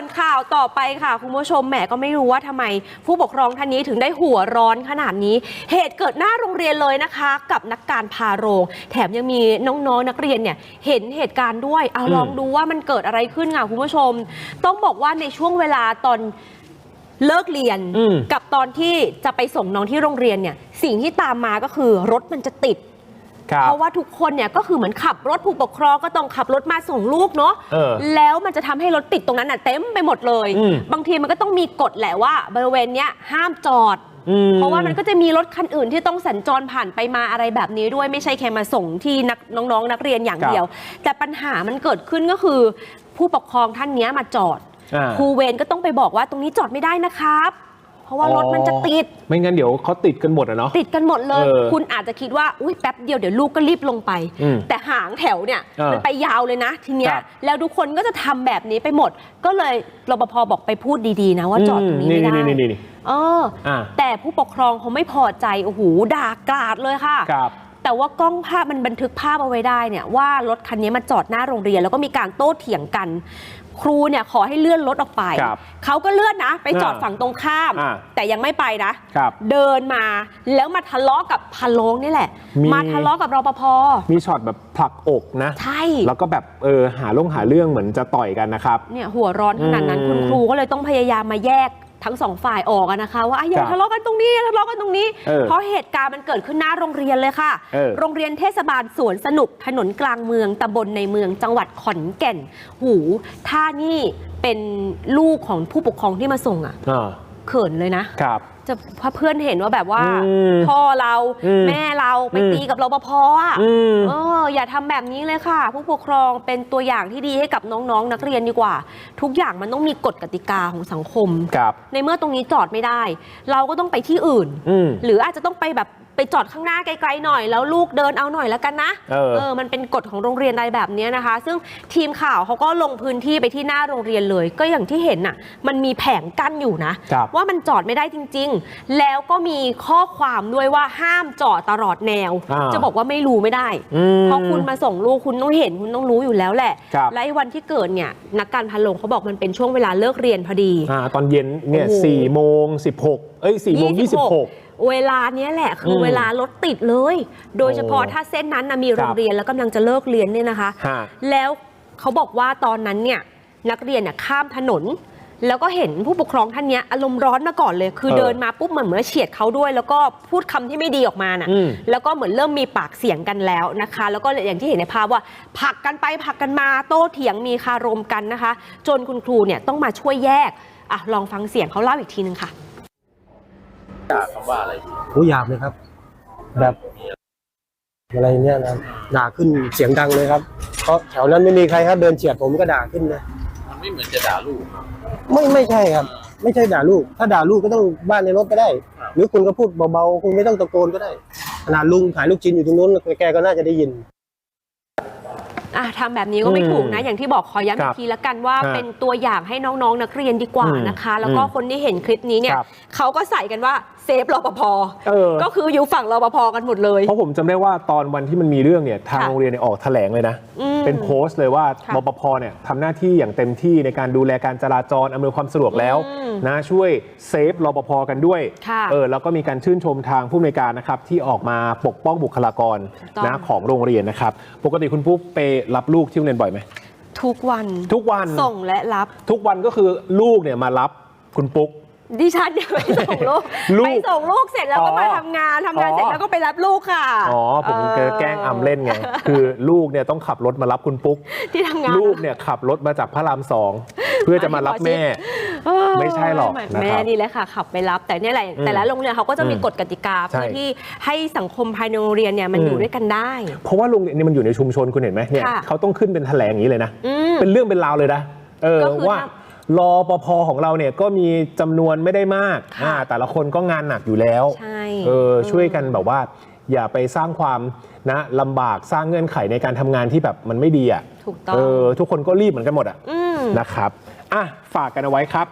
วนข่าวต่อไปค่ะ คุณผู้ชมแหมก็ไม่รู้ว่าทำไม ผู้ปกครองท่านนี้ถึงได้หัวร้อนขนาดนี้ เหตุเกิดหน้าโรงเรียนเลยนะคะ กับนักการพาโรง แถมยังมีน้องๆนักเรียนเนี่ยเห็นเหตุการณ์ด้วยเอาอืมลองดูว่ามันเกิดอะไรขึ้นค่ะคุณผู้ชม ต้องบอกว่าในช่วงเวลาตอนเลิกเรียนอืมกับตอนที่จะไปส่งน้องที่โรงเรียนเนี่ยสิ่งที่ตามมาก็คือรถมันจะติดครับ เพราะว่าทุกคนเนี่ยก็คือเหมือนขับรถผู้ปกครองก็ต้องขับรถมาส่งลูกเนาะเออแล้วมันจะทำให้รถติดตรงนั้นน่ะเต็มไปหมดเลยอืมบางทีมันก็ต้องมีกฎแหละว่า บริเวณเนี้ยห้ามจอดอืมเพราะว่ามันก็จะมีรถคันอื่นที่ต้องสัญจรผ่านไปมาอะไรแบบนี้ด้วยไม่ใช่แค่มาส่งที่นักน้องๆ นักเรียนอย่างเดียว แต่ปัญหามันเกิดขึ้นก็คือ ผู้ปกครองท่านเนี้ยมาจอดอ่าครูเวรก็ต้องไปบอกว่าตรงนี้จอดไม่ได้นะครับเพ ราะว่ารถมันจะติด ไม่งั้นเดี๋ยวเขาติดกันหมดอะเนาะ ติดกันหมดเลยเออคุณอาจจะคิดว่า อุ้ยแป๊บเดียวเดี๋ยวลูกก็รีบลงไปอืมแต่หางแถวเนี่ยเออมันไปยาวเลยนะ ทีเนี้ยครับแล้วทุกคนก็จะทำแบบนี้ไปหมด ก็เลยรปภบอกไปพูดดีๆนะว่าจอดตรงนี้ไม่ได้นี่นี่นี่นี่เอออ่าแต่ผู้ปกครองเขาไม่พอใจ โอ้โห ด่ากราดเลยค่ะครับ แต่ว่ากล้องภาพมันบันทึกภาพเอาไว้ได้เนี่ยว่ารถคันนี้มาจอดหน้าโรงเรียน แล้วก็มีการโต้เถียงกัน ครูเนี่ยขอให้เลื่อนรถออกไป ครับเขาก็เลื่อนนะ ไปจอดอ่าฝั่งตรงข้าม อ่าแต่ยังไม่ไปนะ ครับเดินมาแล้วมาทะเลาะกับพะโลงนี่แหละ มี มาทะเลาะกับรปภมีช็อตแบบผลักอกนะ ใช่ แล้วก็แบบเออหาลงหาเรื่องเหมือนจะต่อยกันนะครับ เนี่ยหัวร้อนขนาดนั้นอืมคุณครูก็เลยต้องพยายามมาแยก ทั้งสองฝ่ายออกอะนะคะ ว่าอะอย่าครับทะเลาะกันตรงนี้อย่าทะเลาะกันตรงนี้เออเพราะเหตุการณ์มันเกิดขึ้นหน้าโรงเรียนเลยค่ะเออโรงเรียนเทศบาลสวนสนุกถนนกลางเมืองตำบลในเมืองจังหวัดขอนแก่น หูถ้านี่เป็นลูกของผู้ปกครองที่มาส่งอะอ่าเขินเลยนะครับ จะพอเพื่อนเห็นว่าแบบว่าอืมพ่อเราอืมแม่เราไปอืมตีกับรปภอะอืมเอออย่าทำแบบนี้เลยค่ะ ผู้ปกครองเป็นตัวอย่างที่ดีให้กับน้องๆ นักเรียนดีกว่า ทุกอย่างมันต้องมีกฎกติกาของสังคมครับในเมื่อตรงนี้จอดไม่ได้ เราก็ต้องไปที่อื่นอืมหรืออาจจะต้องไปแบบ ไปจอดข้างหน้าไกลๆหน่อย แล้วลูกเดินเอาหน่อยแล้วกันนะเออ มันเป็นกฎของโรงเรียนอะไรแบบนี้นะคะ ซึ่งทีมข่าวเขาก็ลงพื้นที่ไปที่หน้าโรงเรียนเลย ก็อย่างที่เห็นน่ะ มันมีแผงกั้นอยู่นะครับว่ามันจอดไม่ได้จริง ๆ แล้วก็มีข้อความด้วยว่าห้ามจอดตลอดแนวอ่าจะบอกว่าไม่รู้ไม่ได้อืมเพราะคุณมาส่งลูกคุณต้องเห็นคุณต้องรู้อยู่แล้วแหละครับและไอ้วันที่เกิดเนี่ยนักการพันโลงเขาบอกมันเป็นช่วงเวลาเลิกเรียนพอดีอ่าตอนเย็นเนี่ยโอ้โหสี่โมงสิบหกเอ้ยสี่โมงยี่สิบหก เวลาเนี้ยแหละคืออมเวลารถติดเลย โดยเฉพาะโอ้ถ้าเส้นนั้นนะมีครับโรงเรียนแล้วกำลังจะเลิกเรียนเนี่ยนะคะ ฮะ แล้วเขาบอกว่าตอนนั้นเนี่ยนักเรียนเนี่ยข้ามถนน แล้วก็เห็นผู้ปกครองท่านเนี้ยอารมณ์ร้อนมาก่อนเลย คือเออเดินมาปุ๊บเหมือนเหมือนเฉียดเขาด้วย แล้วก็พูดคำที่ไม่ดีออกมาน่ะอืมแล้วก็เหมือนเริ่มมีปากเสียงกันแล้วนะคะ แล้วก็อย่างที่เห็นในภาพว่าผลักกันไปผลักกันมาโต้เถียงมีคารมกันนะคะ จนคุณครูเนี่ยต้องมาช่วยแยกอะลองฟังเสียงเขาเล่าอีกทีนึงค่ะ คำว่าอะไรอยู่ผู้หยาบเลยครับ แบบอะไรเนี่ยนะด่าขึ้นเสียงดังเลยครับเพราะแถวนั้นไม่มีใครครับ เดินเฉียดผมก็ด่าขึ้นนะมันไม่เหมือนจะด่าลูกเนอะไม่ไม่ใช่ครับ ไม่ใช่ด่าลูก ถ้าด่าลูกก็ต้องบ้านในรถก็ได้ หรือคุณก็พูดเบาๆคุณไม่ต้องตะโกนก็ได้ขนาดลุงขายลูกชิ้นอยู่ตรงนู้นแกก็น่าจะได้ยิน อะทำแบบนี้ก็ไม่อืมถูกนะ อย่างที่บอกขอย้ำคอีรับกทีละกันว่าฮะเป็นตัวอย่างให้น้องๆ นักเรียนดีกว่าอืมนะคะ แล้วก็อืมคนที่เห็นคลิปนี้เนี่ยครับเขาก็ใส่กันว่าเซฟรปภเออก็คืออยู่ฝั่งรปภกันหมดเลย เพราะผมจำได้ว่าตอนวันที่มันมีเรื่องเนี่ยทางค่ะโรงเรียนเนี่ยออกแถลงเลยนะอืมเป็นโพสต์เลยว่าค่ะรปภเนี่ยทำหน้าที่อย่างเต็มที่ในการดูแลการจราจรอำนวยความสะดวกแล้วอืมนะช่วยเซฟรปภกันด้วยค่ะเออแล้วก็มีการชื่นชมทางผู้อำนวยการนะครับที่ออกมาปกป้องบุคลากรถูกต้องนะของโรงเรียนนะครับ ปกติคุณปุ๊บไปรับลูกที่โรงเรียนบ่อยไหมทุกวันทุกวันส่งและรับ ทุกวันก็คือลูกเนี่ยมารับคุณปุ๊กดิฉันเนี่ยไปส่งลูกลูกไปส่งลูกเสร็จแล้วก็อ๋อมาทำงานทำงานอ๋อเสร็จแล้วก็ไปรับลูกค่ะอ๋อผมเออแกล้งอำเล่นไงคือลูกเนี่ยต้องขับรถมารับคุณปุ๊กที่ทำงานลูกเนี่ยขับรถมาจากพระรามสองเพื่อจะมารับแม่เออ ไม่ใช่หรอกนะครับแม่นี่แหละค่ะ ขับไปรับ แต่เนี่ยแหละอืมแต่ละโรงเรียนเขาก็จะมีอืมกฎกติกาใช่เพื่อที่ให้สังคมภายในโรงเรียนเนี่ยมันอืมอยู่ด้วยกันได้ เพราะว่าโรงเรียนนี่มันอยู่ในชุมชนคุณเห็นไหมเนี่ยค่ะเขาต้องขึ้นเป็นแถลงอย่างนี้เลยนะอืมเป็นเรื่องเป็นราวเลยนะเออก็คือว่าถ้รอปภของเราเนี่ยก็มีจำนวนไม่ได้มากค่ะอ่าแต่ละคนก็งานหนักอยู่แล้วใช่เออช่วยกันแบบว่า อย่าไปสร้างความนะลำบากสร้างเงื่อนไขในการทำงานที่แบบมันไม่ดีอะถูกต้องเออทุกคนก็รีบเหมือนกันหมดอะอืมนะครับ อะฝากกันเอาไว้ครับ